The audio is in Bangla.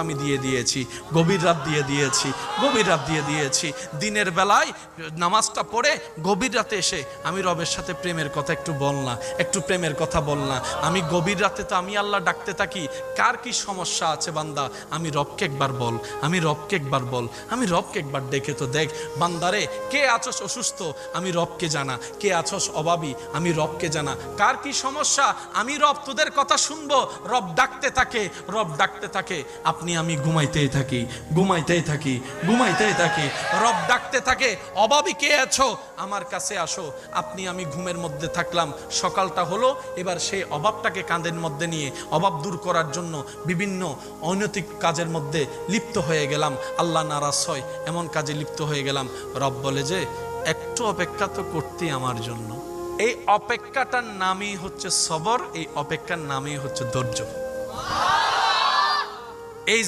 আমি দিয়ে দিয়েছি, গভীর রাত দিয়ে দিয়েছি, গভীর রাত দিয়ে দিয়েছি। দিনের বেলায় নামাজটা পড়ে গভীর রাতে এসে আমি রবের সাথে প্রেমের কথা একটু বল না একটু প্রেমের কথা বল না আমি গভীর রাতে তো আমি আল্লাহ ডাকতে থাকি, কার কি সমস্যা আছে বান্দা? আমি রবকে একবার বল, আমি রবকে একবার বল, আমি রবকে একবার ডেকে তো দেখ। বান্দারে, কে আছস অসুস্থ? আমি রবকে জানা। কে আছস অভাবী? আমি রবকে জানা। কার কি সমস্যা? আমি রব, তোদের কথা শুনব। রব ডাকতে থাকে, রব ডাকতে থাকে। আপনি আমি ঘুমাইতেই থাকি ঘুমাইতেই থাকি ঘুমাইতেই থাকি। রব ডাকতে থাকে, অভাবী কে আছো? আমার কাছে আসো, আপনি, আমি ঘুমের মধ্যে থাকলাম। সকালটা হলো, এবার সেই অভাবটাকে কাঁধের মধ্যে নিয়ে, অভাব দূর করার জন্য বিভিন্ন অনৈতিক কাজের মধ্যে লিপ্ত হয়ে গেলাম। আল্লাহ নারাজ হয়, এমন কাজে লিপ্ত হয়ে গেলাম। রব বলে যে, একটু অপেক্ষা তো করতেই আমার জন্য। এই অপেক্ষাটার নামই হচ্ছে সবর, এই অপেক্ষার নামই হচ্ছে ধৈর্য। এই